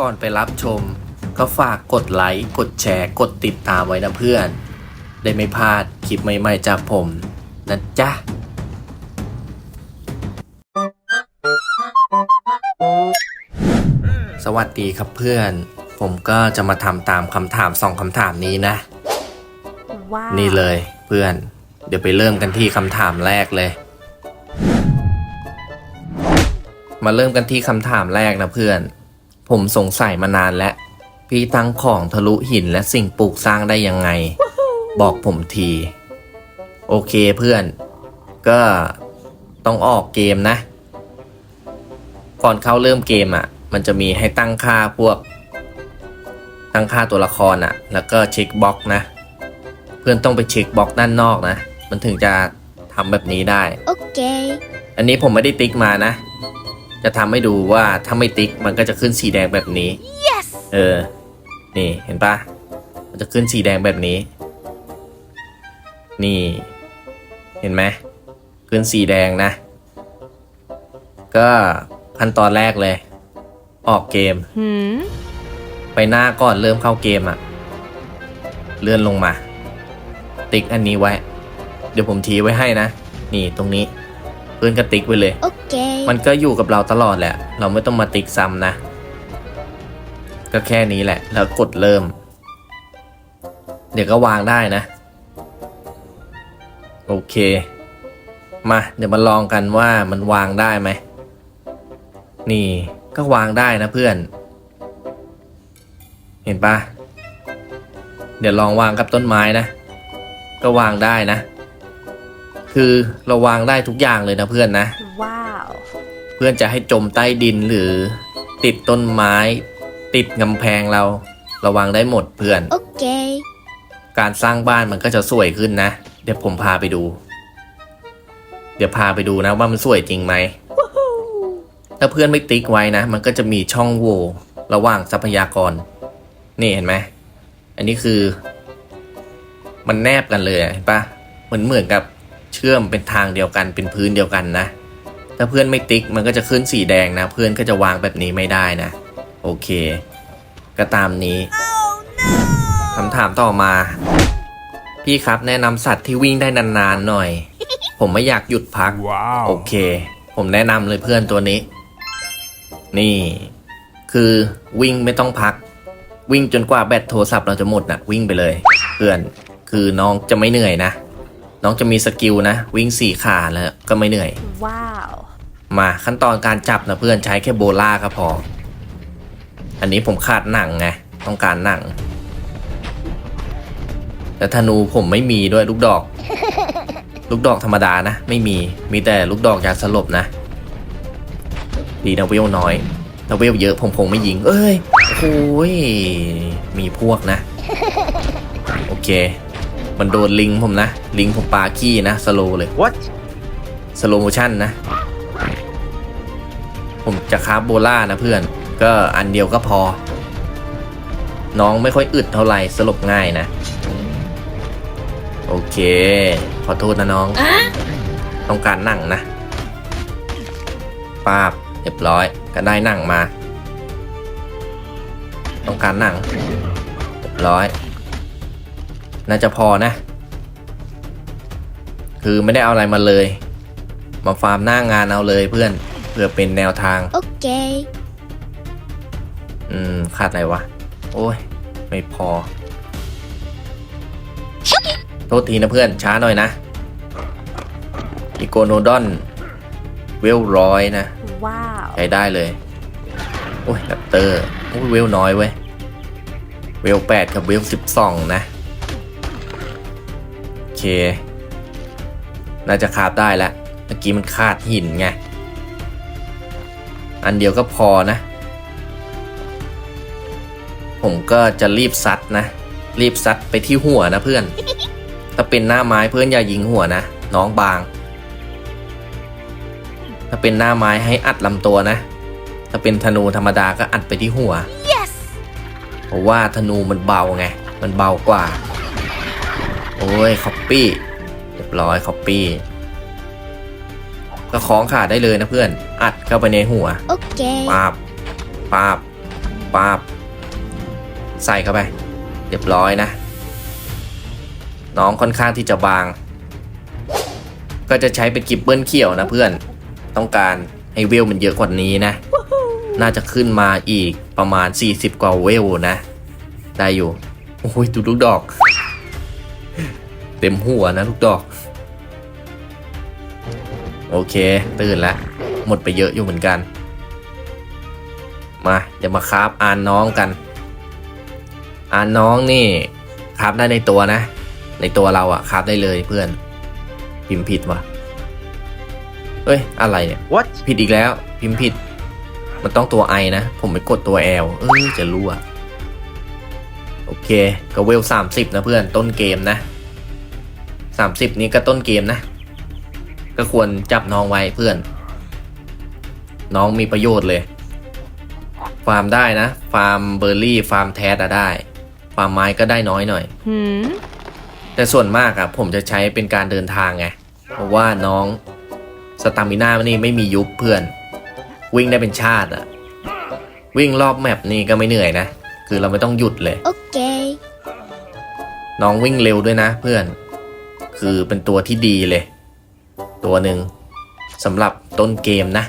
ก่อนไปรับชม ก็ฝากกดไลค์ กดแชร์ กดติดตามไว้นะเพื่อน ได้ไม่พลาดคลิปใหม่ๆจากผมนะจ๊ะสวัสดีครับเพื่อน ผมก็จะมาทำตามคำถามสองคำถามนี้นะว้าวนี่เลยเพื่อน เดี๋ยวไปเริ่มกันที่คำถามแรกเลย มาเริ่มกันที่คำถามแรกนะเพื่อน ผมสงสัยมานานแล้ว พี่ตั้งของทะลุหินและสิ่งปลูกสร้างได้ยังไง บอกผมที โอเคเพื่อน ก็ต้องออกเกมนะ ก่อนเข้าเริ่มเกมอะ มันจะมีให้ตั้งค่าพวก ตั้งค่าตัวละครอะ แล้วก็เช็คบล็อกนะ เพื่อนต้องไปเช็คบล็อกด้านนอกนะ มันถึงจะทำแบบนี้ได้ โอเค อันนี้ผมไม่ได้ติ๊กมานะ จะทำให้ดูว่าถ้าไม่ติ๊กมันก็จะขึ้นสีแดงแบบนี้ yes เออ นี่เห็นปะมันจะขึ้นสีแดงแบบนี้ นี่ เห็นไหมขึ้นสีแดงนะ ก็ขั้นตอนแรกเลย ออกเกมหืมไปหน้าก่อนเริ่มเข้าเกมอะเลื่อนลงมา ติ๊กอันนี้ไว้ เดี๋ยวผมทีไว้ให้นะ นี่ตรงนี้ เพื่อนก็ติ๊กไว้เลย โอเค มันก็อยู่กับเราตลอดแหละ เราไม่ต้องมาติ๊กซ้ำนะ ก็แค่นี้แหละ แล้วกดเริ่ม เดี๋ยวก็วางได้นะ โอเค มา เดี๋ยวมาลองกันว่ามันวางได้ไหม นี่ก็วางได้นะเพื่อน เห็นปะเดี๋ยวลองวางกับต้นไม้นะ ก็วางได้นะ คือเราวางได้ทุกอย่างเลยนะเพื่อนนะ ว้าว เพื่อนจะให้จมใต้ดินหรือ ติดต้นไม้ ติดกำแพงเราระวังได้หมดเพื่อน โอเค การสร้างบ้านมันก็จะสวยขึ้นนะ เดี๋ยวผมพาไปดู เดี๋ยวพาไปดูนะว่ามันสวยจริงไหมถ้าเพื่อนไม่ติ๊กไว้นะ มันก็จะมีช่องโหว่ระหว่างทรัพยากร นี่เห็นไหม อันนี้คือ มันแนบกันเลยอะเห็นปะเหมือนเหมือนกับ เชื่อมเป็นทางเดียวกันเป็นพื้นเดียวกันนะ ถ้าเพื่อนไม่ติ๊กมันก็จะขึ้นสีแดงนะ เพื่อนก็จะวางแบบนี้ไม่ได้นะ โอเค ก็ตามนี้คำถามต่อมา พี่ครับแนะนำสัตว์ที่วิ่งได้นานๆหน่อย ผมไม่อยากหยุดพัก Wow. โอเค ผมแนะนำเลยเพื่อนตัวนี้ นี่ คือวิ่งไม่ต้องพัก วิ่งจนกว่าแบตโทรศัพท์เราจะหมดนะวิ่งไปเลย เพื่อนคือน้องจะไม่เหนื่อยนะ น้องจะมีสกิลนะ วิ่งสี่ขาแล้วก็ไม่เหนื่อย ว้าว มาขั้นตอนการจับนะเพื่อนใช้แค่โบล่าก็พอ อันนี้ผมขาดหนังไง ต้องการหนัง แต่ธนูผมไม่มีด้วยลูกดอก ลูกดอกธรรมดานะ ไม่มีมีแต่ลูกดอกยาสลบนะ ดีนะเวลน้อยถ้าเวลเยอะผมคงไม่ยิง เอ้ยโอ้ยมีพวกนะ โอเค มันโดนลิงผมนะ ลิงผมปาขี้นะสโลเลย What? สโลโมชั่นนะ ผมจะคราฟโบล่านะเพื่อน ก็อันเดียวก็พอ น้องไม่ค่อยอึดเท่าไหร่สลบง่ายนะ โอเค ขอโทษนะน้อง ต้องการหนังนะป้าบเรียบร้อย ก็ได้หนังมา ต้องการหนังเรียบร้อย น่าจะพอนะ คือไม่ได้เอาอะไรมาเลย มาฟาร์มหน้างานเอาเลยเพื่อนเพื่อเป็นแนวทาง โอเค อืมขาดอะไรวะ โอ้ย ไม่พอ โทษทีนะเพื่อนช้าหน่อยนะอีโกโนดอน เวลร้อยนะ ว้าว ใช้ได้เลย โอ้ยแรปเตอร์โอ้ยเวลน้อยเว้ย เวลแปดกับเวลสิบสองนะโอ เค น่าจะคาบได้แล้วเมื่อกี้มันคาดหินไง อันเดียวก็พอนะ ผมก็จะรีบซัดนะ รีบซัดไปที่หัวนะเพื่อน ถ้าเป็นหน้าไม้เพื่อนอย่ายิงหัวนะ น้องบาง ถ้าเป็นหน้าไม้ให้อัดลำตัวนะ ถ้าเป็นธนูธรรมดาก็อัดไปที่หัว yes เพราะว่าธนูมันเบาไง มันเบากว่า โอ้ยคอปปี้เรียบร้อยคอปปี้ก็คล้องขาได้เลยนะเพื่อน อัดเข้าไปในหัว โอเคปาบปาบป้าบ ใส่เข้าไป เรียบร้อยนะ น้องค่อนข้างที่จะบาง ก็จะใช้เป็นกิบเบิลเขียวนะเพื่อน ต้องการให้เวลมันเยอะกว่านี้นะ น่าจะขึ้นมาอีกประมาณ 40 กว่าเวลนะ ได้อยู่ โอ้ยดูลูกดอก เต็มหัวนะลูกดอก โอเค ตื่นแล้ว หมดไปเยอะอยู่เหมือนกัน มาเดี๋ยวมาคราฟอ่านน้องกันอ่านน้องนี่คราฟได้ในตัวนะ ในตัวเราอะคราฟได้เลยเพื่อน พิมพ์ผิดว่ะเอ้ย อะไรเนี่ย What? ผิดอีกแล้ว พิมพ์ผิด มันต้องตัวไอนะ ผมไปกดตัว L เอ้ยจะรู้อะโอเค ก็เวลสามสิบนะเพื่อนต้นเกมนะ สามสิบนี้ก็ต้นเกมนะ ก็ควรจับน้องไว้เพื่อน น้องมีประโยชน์เลย ฟาร์มได้นะ ฟาร์มเบอร์รี่ ฟาร์มแทสอะได้ ฟาร์มไม้ก็ได้น้อยหน่อยหืมแต่ส่วนมากอะผมจะใช้เป็นการเดินทางไง เพราะว่าน้องสตามิน่านี่ไม่มียุบเพื่อน วิ่งได้เป็นชาติอะวิ่งรอบแมปนี่ก็ไม่เหนื่อยนะ คือเราไม่ต้องหยุดเลย Okay. น้องวิ่งเร็วด้วยนะเพื่อน คือเป็นตัวที่ดีเลย ตัวหนึ่งสำหรับต้นเกมนะ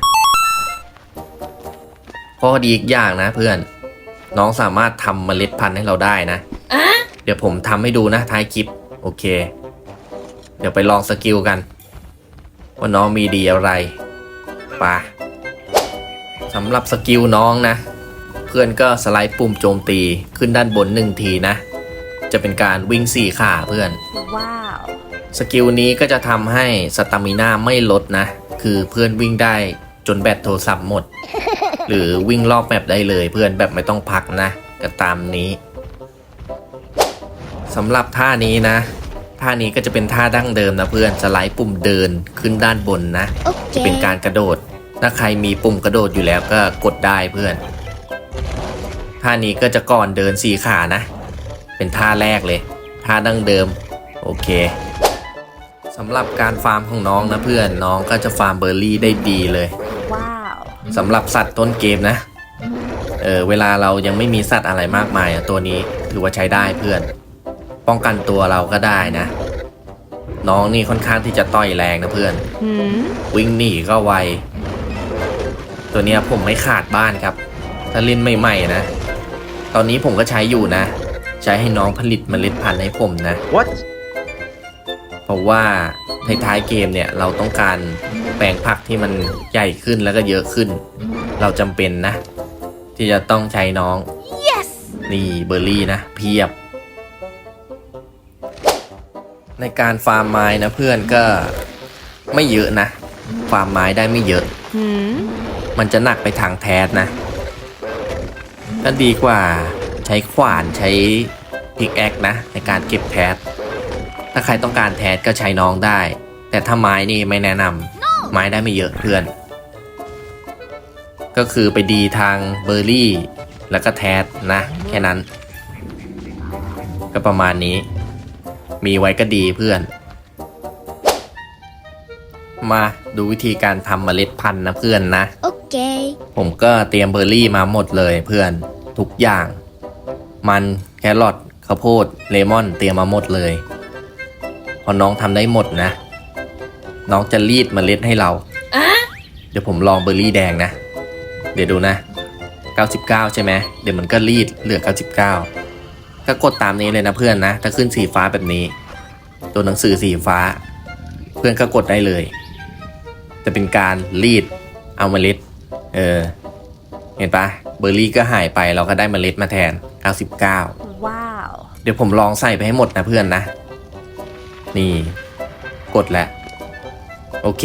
ข้อดีอีกอย่างนะเพื่อน น้องสามารถทำเมล็ดพันธุ์ให้เราได้นะ เดี๋ยวผมทำให้ดูนะท้ายคลิป โอเค เดี๋ยวไปลองสกิลกัน ว่าน้องมีดีอะไรไปะสำหรับสกิลน้องนะ เพื่อนก็สไลด์ปุ่มโจมตีขึ้นด้านบนหนึ่งทีนะ จะเป็นการวิ่งสี่ขาเพื่อน ว้าว สกิลนี้ก็จะทำให้สตามิน่าไม่ลดนะ คือเพื่อนวิ่งได้จนแบตโทรศัพท์หมด หรือวิ่งรอบแมปได้เลยเพื่อนแบบไม่ต้องพักนะ ก็ตามนี้สำหรับท่านี้นะ ท่านี้ก็จะเป็นท่าดั้งเดิมนะเพื่อนสไลด์ปุ่มเดินขึ้นด้านบนนะจะเป็นการกระโดด ถ้าใครมีปุ่มกระโดดอยู่แล้วก็กดได้เพื่อนท่านี้ก็จะก่อนเดินสี่ขานะ เป็นท่าแรกเลย ท่าดั้งเดิม โอเค สำหรับการฟาร์มของน้องนะเพื่อนน้องก็จะฟาร์มเบอร์รี่ได้ดีเลยว้าวสำหรับสัตว์ต้นเกมนะเออเวลาเรายังไม่มีสัตว์อะไรมากมายอะตัวนี้ถือว่าใช้ได้เพื่อน ป้องกันตัวเราก็ได้นะ น้องนี่ค่อนข้างที่จะต่อยแรงนะเพื่อน หืมวิ่งหนีก็ไว ตัวเนี้ยผมไม่ขาดบ้านครับ ถ้าเล่นใหม่ๆนะ ตอนนี้ผมก็ใช้อยู่นะ ใช้ให้น้องผลิตเมล็ดพันธุ์ให้ผมนะ What? เพราะว่าในท้ายเกมเนี่ยเราต้องการแปลงผักที่มันใหญ่ขึ้นแล้วก็เยอะขึ้น เราจำเป็นนะ ที่จะต้องใช้น้อง yes นี่เบอร์รี่นะ เพียบ ในการฟาร์มไม้นะเพื่อนก็ไม่เยอะนะ ฟาร์มไม้ได้ไม่เยอะหืมมันจะหนักไปทางแทสนะก็ดีกว่าใช้ขวานใช้พิกแอคนะ ในการเก็บแทส ถ้าใครต้องการแทสก็ใช้น้องได้ แต่ถ้าไม้นี่ไม่แนะนำไม้ได้ไม่เยอะเพื่อน ก็คือไปดีทางเบอร์รี่ แล้วก็แทสนะ แค่นั้น ก็ประมาณนี้ มีไว้ก็ดีเพื่อน มาดูวิธีการทำเมล็ดพันธุ์นะเพื่อนนะ Okay. ผมก็เตรียมเบอร์รี่มาหมดเลยเพื่อนทุกอย่าง มันแครอทข้าวโพดเลมอนเตรียมมาหมดเลย พอน้องทำได้หมดนะ น้องจะรีดเมล็ดให้เรา เดี๋ยวผมลองเบอร์รี่แดงนะ เดี๋ยวดูนะ 99 ใช่ไหม เดี๋ยวมันก็รีดเหลือ 99 ก็กดตามนี้เลยนะเพื่อนนะ ถ้าขึ้นสีฟ้าแบบนี้ ตัวหนังสือสีฟ้า เพื่อนก็กดได้เลย จะเป็นการรีดเอาเมล็ด เออ เห็นปะเบอร์รี่ก็หายไปเราก็ได้เมล็ดมาแทน 99 ว้าว เดี๋ยวผมลองใส่ไปให้หมดนะเพื่อนนะ นี่กดแล้ว โอเค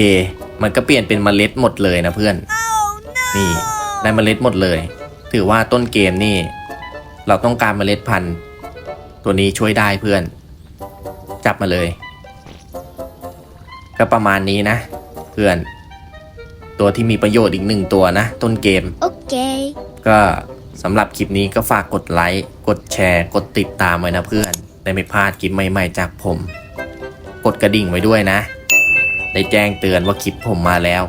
มันก็เปลี่ยนเป็นเมล็ดหมดเลยนะเพื่อนนี่ได้เมล็ดหมดเลย ถือว่าต้นเกมนี่ เราต้องการเมล็ดพันธุ์ ตัวนี้ช่วยได้เพื่อน จับมาเลย ก็ประมาณนี้นะ เพื่อน ตัวที่มีประโยชน์อีกหนึ่งตัวนะ ต้นเกม Okay. ก็สำหรับคลิปนี้ก็ฝากกดไลค์ กดแชร์ กดติดตามไว้นะเพื่อนได้ไม่พลาดคลิปใหม่ ๆ จากผม กดกระดิ่งไว้ด้วยนะ ได้แจ้งเตือนว่าคลิปผมมาแล้ว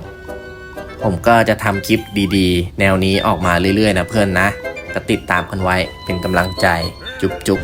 ผมก็จะทำคลิปดีๆ แนวนี้ออกมาเรื่อยๆ นะเพื่อนนะก็ติดตามกันไว้เป็นกำลังใจจุ๊บจุ๊บ